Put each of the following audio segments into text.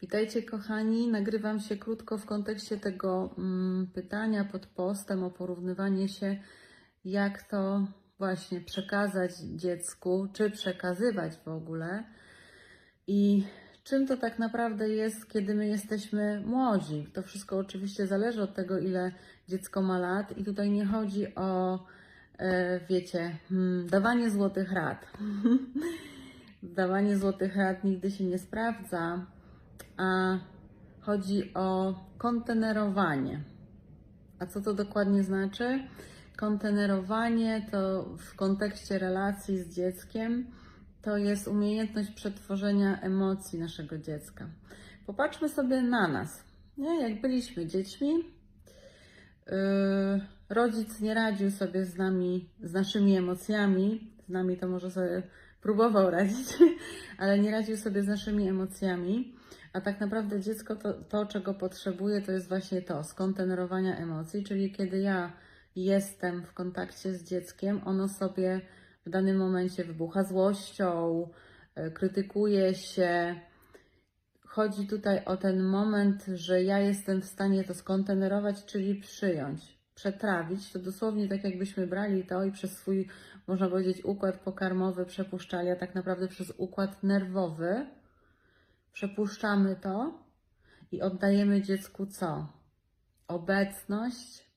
Witajcie kochani, nagrywam się krótko w kontekście tego mm, pytania pod postem o porównywanie się, jak to właśnie przekazać dziecku, czy przekazywać w ogóle? I czym to tak naprawdę jest, kiedy my jesteśmy młodzi. To wszystko oczywiście zależy od tego, ile dziecko ma lat. I tutaj nie chodzi o, e, wiecie, mm, dawanie złotych rad. Dawanie złotych rad nigdy się nie sprawdza, a chodzi o kontenerowanie. A co to dokładnie znaczy? Kontenerowanie to w kontekście relacji z dzieckiem to jest umiejętność przetworzenia emocji naszego dziecka. Popatrzmy sobie na nas. Nie? Jak byliśmy dziećmi, yy, rodzic nie radził sobie z nami, z naszymi emocjami. Z nami to może sobie próbował radzić, ale nie radził sobie z naszymi emocjami. A tak naprawdę dziecko to, to, czego potrzebuje, to jest właśnie to, skontenerowania emocji, czyli kiedy ja jestem w kontakcie z dzieckiem, ono sobie w danym momencie wybucha złością, e, krytykuje się. Chodzi tutaj o ten moment, że ja jestem w stanie to skontenerować, czyli przyjąć, przetrawić. To dosłownie tak, jakbyśmy brali to i przez swój, można powiedzieć, układ pokarmowy przepuszczali, a tak naprawdę przez układ nerwowy przepuszczamy to i oddajemy dziecku co? Obecność,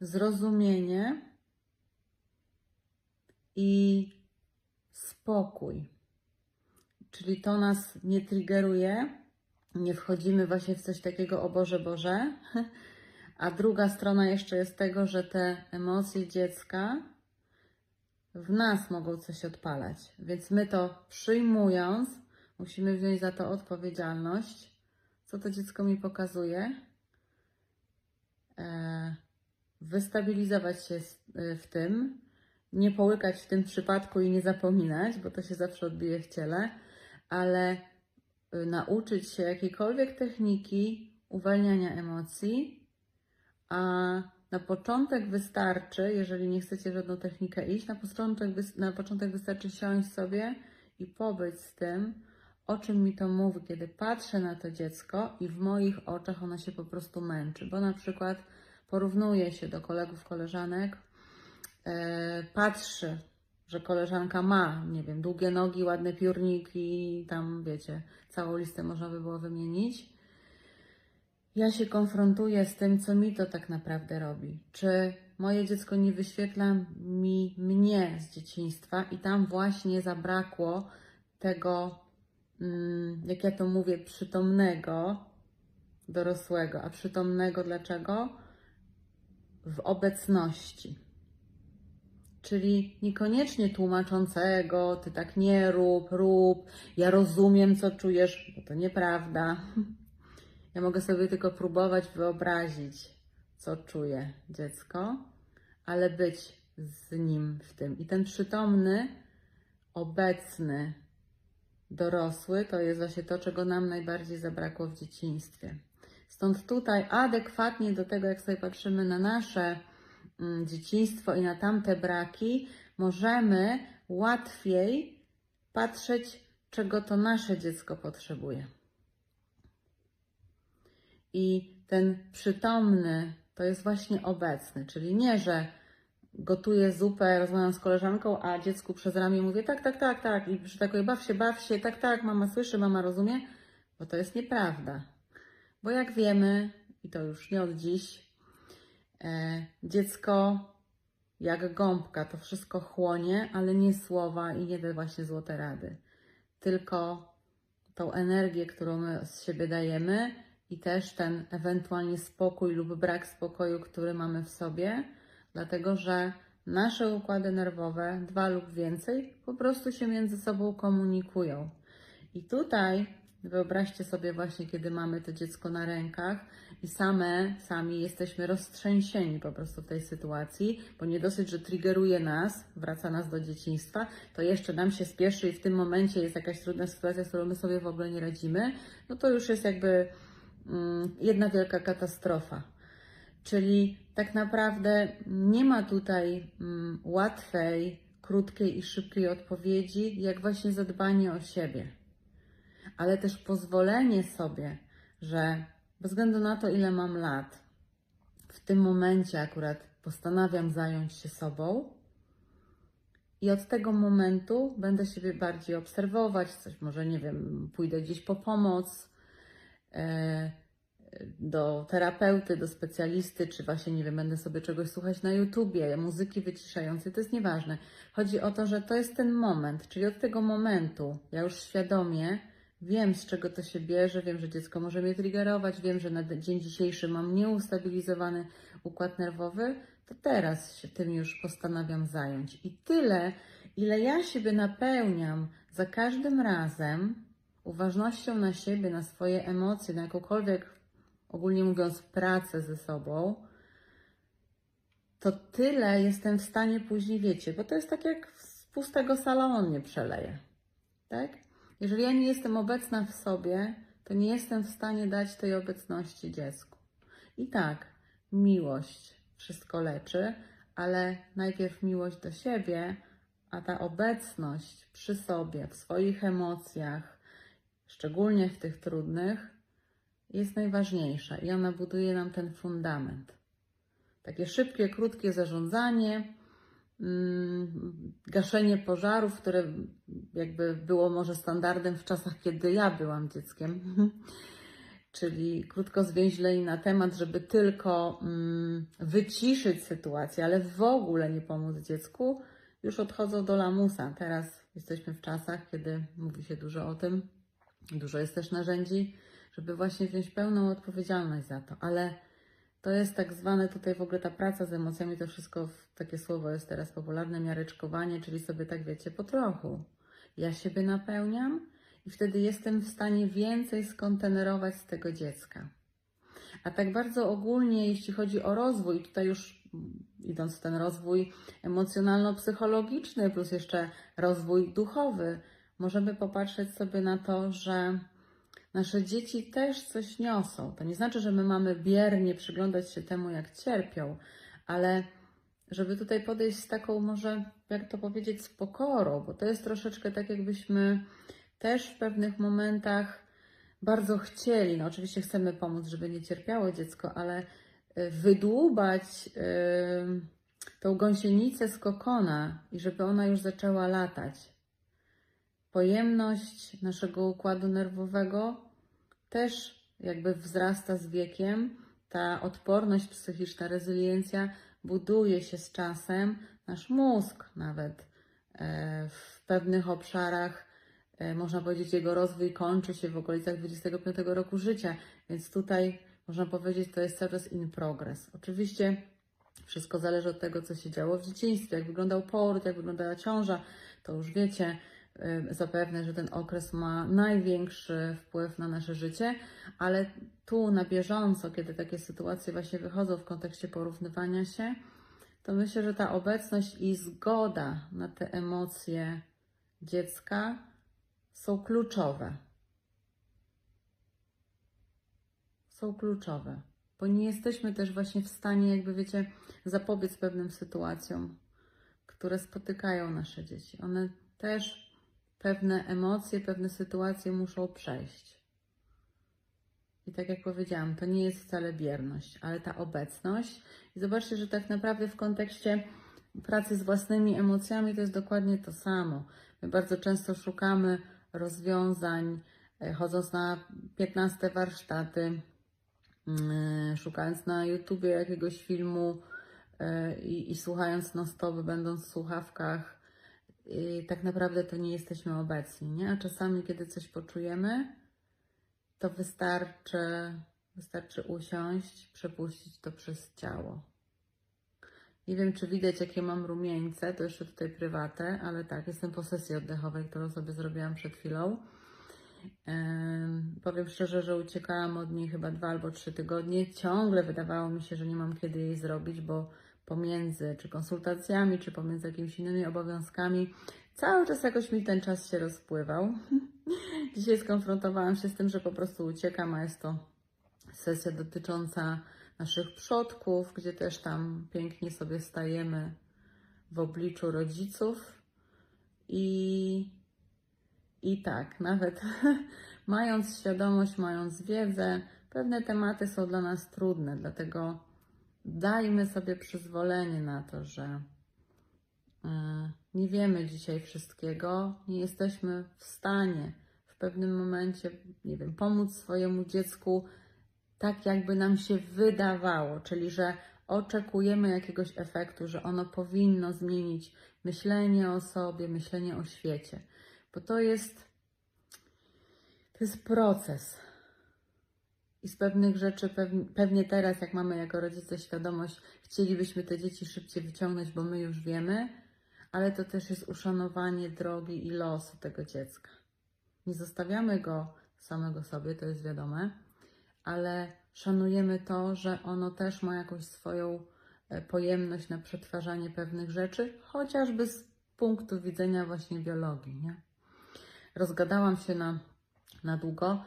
zrozumienie i spokój. Czyli to nas nie triggeruje, nie wchodzimy właśnie w coś takiego o Boże Boże. A druga strona jeszcze jest tego, że te emocje dziecka w nas mogą coś odpalać. Więc my to przyjmując, musimy wziąć za to odpowiedzialność. Co to dziecko mi pokazuje? E, wystabilizować się y, w tym, nie połykać w tym przypadku i nie zapominać, bo to się zawsze odbije w ciele, ale y, nauczyć się jakiejkolwiek techniki uwalniania emocji, a na początek wystarczy, jeżeli nie chcecie żadną technikę iść, na początek, na początek wystarczy siąść sobie i pobyć z tym, o czym mi to mówi, kiedy patrzę na to dziecko i w moich oczach ono się po prostu męczy, bo na przykład porównuje się do kolegów, koleżanek, e, patrzy, że koleżanka ma, nie wiem, długie nogi, ładne piórniki, tam wiecie, całą listę można by było wymienić. Ja się konfrontuję z tym, co mi to tak naprawdę robi. Czy moje dziecko nie wyświetla mi mnie z dzieciństwa i tam właśnie zabrakło tego, jak ja to mówię, przytomnego dorosłego. A przytomnego dlaczego? W obecności. Czyli niekoniecznie tłumaczącego, ty tak nie rób, rób, ja rozumiem, co czujesz, bo to nieprawda. Ja mogę sobie tylko próbować wyobrazić, co czuje dziecko, ale być z nim w tym. I ten przytomny, obecny, dorosły to jest właśnie to, czego nam najbardziej zabrakło w dzieciństwie. Stąd tutaj adekwatnie do tego, jak sobie patrzymy na nasze mm, dzieciństwo i na tamte braki, możemy łatwiej patrzeć, czego to nasze dziecko potrzebuje. I ten przytomny to jest właśnie obecny, czyli nie, że gotuję zupę, rozmawiam z koleżanką, a dziecku przez ramię mówię tak, tak, tak, tak. I przytakuję baw się, baw się, tak, tak, mama słyszy, mama rozumie, bo to jest nieprawda. Bo jak wiemy, i to już nie od dziś, e, dziecko jak gąbka to wszystko chłonie, ale nie słowa i nie te właśnie złote rady, tylko tą energię, którą my z siebie dajemy i też ten ewentualnie spokój lub brak spokoju, który mamy w sobie, dlatego że nasze układy nerwowe, dwa lub więcej, po prostu się między sobą komunikują. I tutaj wyobraźcie sobie właśnie, kiedy mamy to dziecko na rękach i same, sami jesteśmy roztrzęsieni po prostu w tej sytuacji, bo nie dosyć, że triggeruje nas, wraca nas do dzieciństwa, to jeszcze nam się spieszy i w tym momencie jest jakaś trudna sytuacja, z którą my sobie w ogóle nie radzimy, no to już jest jakby mm, jedna wielka katastrofa. Czyli tak naprawdę nie ma tutaj mm, łatwej, krótkiej i szybkiej odpowiedzi, jak właśnie zadbanie o siebie. ale też pozwolenie sobie, że bez względu na to, ile mam lat, w tym momencie akurat postanawiam zająć się sobą. I od tego momentu będę siebie bardziej obserwować, coś może, nie wiem, pójdę gdzieś po pomoc, e, do terapeuty, do specjalisty, czy właśnie, nie wiem, będę sobie czegoś słuchać na YouTubie, muzyki wyciszającej, to jest nieważne. Chodzi o to, że to jest ten moment, czyli od tego momentu ja już świadomie wiem, z czego to się bierze, wiem, że dziecko może mnie triggerować, wiem, że na dzień dzisiejszy mam nieustabilizowany układ nerwowy, to teraz się tym już postanawiam zająć. I tyle, ile ja siebie napełniam za każdym razem uważnością na siebie, na swoje emocje, na jakąkolwiek ogólnie mówiąc, pracę ze sobą, to tyle jestem w stanie później, wiecie, bo to jest tak jak z pustego salonu nie przeleję, tak? Jeżeli ja nie jestem obecna w sobie, to nie jestem w stanie dać tej obecności dziecku. I tak, miłość wszystko leczy, ale najpierw miłość do siebie, a ta obecność przy sobie, w swoich emocjach, szczególnie w tych trudnych, jest najważniejsza i ona buduje nam ten fundament. Takie szybkie, krótkie zarządzanie, mm, gaszenie pożarów, które jakby było może standardem w czasach, kiedy ja byłam dzieckiem. Czyli krótko zwięźlej na temat, żeby tylko mm, wyciszyć sytuację, ale w ogóle nie pomóc dziecku, już odchodzą do lamusa. Teraz jesteśmy w czasach, kiedy mówi się dużo o tym, dużo jest też narzędzi żeby właśnie wziąć pełną odpowiedzialność za to. Ale to jest tak zwane tutaj w ogóle ta praca z emocjami, to wszystko, takie słowo jest teraz popularne, miareczkowanie, czyli sobie tak wiecie, po trochu. Ja siebie napełniam i wtedy jestem w stanie więcej skontenerować z tego dziecka. A tak bardzo ogólnie, jeśli chodzi o rozwój, tutaj już idąc w ten rozwój emocjonalno-psychologiczny, plus jeszcze rozwój duchowy, możemy popatrzeć sobie na to, że Nasze dzieci też coś niosą. To nie znaczy, że my mamy biernie przyglądać się temu, jak cierpią, ale żeby tutaj podejść z taką, może, jak to powiedzieć, z pokorą, bo to jest troszeczkę tak, jakbyśmy też w pewnych momentach bardzo chcieli, no oczywiście chcemy pomóc, żeby nie cierpiało dziecko, ale y, wydłubać yy, tą gąsienicę z kokona i żeby ona już zaczęła latać. Pojemność naszego układu nerwowego też jakby wzrasta z wiekiem. Ta odporność psychiczna, rezyliencja buduje się z czasem. Nasz mózg nawet e, w pewnych obszarach, e, można powiedzieć, jego rozwój kończy się w okolicach 25 roku życia, więc tutaj można powiedzieć, to jest cały czas in progress. Oczywiście wszystko zależy od tego, co się działo w dzieciństwie, jak wyglądał poród, jak wyglądała ciąża, to już wiecie, zapewne, że ten okres ma największy wpływ na nasze życie, ale tu na bieżąco, kiedy takie sytuacje właśnie wychodzą w kontekście porównywania się, to myślę, że ta obecność i zgoda na te emocje dziecka są kluczowe. Są kluczowe, bo nie jesteśmy też właśnie w stanie, jakby wiecie, zapobiec pewnym sytuacjom, które spotykają nasze dzieci. One też pewne emocje, pewne sytuacje muszą przejść. I tak jak powiedziałam, to nie jest wcale bierność, ale ta obecność. I zobaczcie, że tak naprawdę w kontekście pracy z własnymi emocjami to jest dokładnie to samo. My bardzo często szukamy rozwiązań, e, chodząc na 15 warsztaty, mm, szukając na YouTubie jakiegoś filmu e, i, i słuchając non-stop, będąc w słuchawkach, i tak naprawdę to nie jesteśmy obecni, nie? A czasami, kiedy coś poczujemy, to wystarczy, wystarczy usiąść, przepuścić to przez ciało. Nie wiem, czy widać, jakie mam rumieńce, to jeszcze tutaj prywatę, ale tak, jestem po sesji oddechowej, którą sobie zrobiłam przed chwilą. powiem szczerze, że uciekałam od niej chyba dwa albo trzy tygodnie. Ciągle wydawało mi się, że nie mam kiedy jej zrobić, bo pomiędzy czy konsultacjami, czy pomiędzy jakimiś innymi obowiązkami, cały czas jakoś mi ten czas się rozpływał. Dzisiaj skonfrontowałam się z tym, że po prostu uciekam, a jest to sesja dotycząca naszych przodków, gdzie też tam pięknie sobie stajemy w obliczu rodziców i I tak, nawet mając świadomość, mając wiedzę, pewne tematy są dla nas trudne, dlatego dajmy sobie przyzwolenie na to, że e, nie wiemy dzisiaj wszystkiego, nie jesteśmy w stanie w pewnym momencie, nie wiem, pomóc swojemu dziecku tak, jakby nam się wydawało, czyli że oczekujemy jakiegoś efektu, że ono powinno zmienić myślenie o sobie, myślenie o świecie, bo to jest, to jest proces. I z pewnych rzeczy pew- pewnie teraz, jak mamy jako rodzice świadomość, chcielibyśmy te dzieci szybciej wyciągnąć, bo my już wiemy, ale to też jest uszanowanie drogi i losu tego dziecka. Nie zostawiamy go samego sobie, to jest wiadome, ale szanujemy to, że ono też ma jakąś swoją e, pojemność na przetwarzanie pewnych rzeczy, chociażby z punktu widzenia właśnie biologii. Nie? Rozgadałam się na, na długo,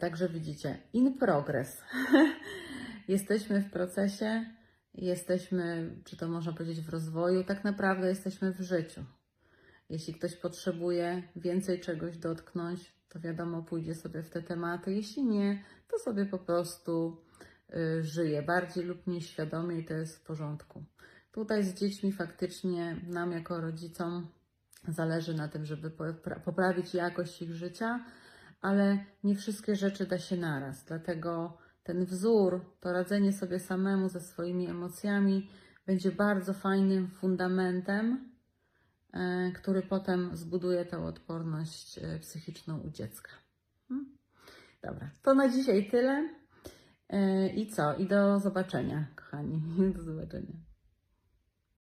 także widzicie, in progress. jesteśmy w procesie, jesteśmy, czy to można powiedzieć, w rozwoju, tak naprawdę jesteśmy w życiu. Jeśli ktoś potrzebuje więcej czegoś dotknąć, to wiadomo, pójdzie sobie w te tematy. Jeśli nie, to sobie po prostu y, żyje bardziej lub mniej świadomie i to jest w porządku. Tutaj z dziećmi faktycznie nam jako rodzicom zależy na tym, żeby popra- poprawić jakość ich życia, ale nie wszystkie rzeczy da się naraz. Dlatego ten wzór, to radzenie sobie samemu ze swoimi emocjami będzie bardzo fajnym fundamentem, e, który potem zbuduje tę odporność e, psychiczną u dziecka. Hmm? Dobra, to na dzisiaj tyle. E, I co? I do zobaczenia, kochani. Do zobaczenia.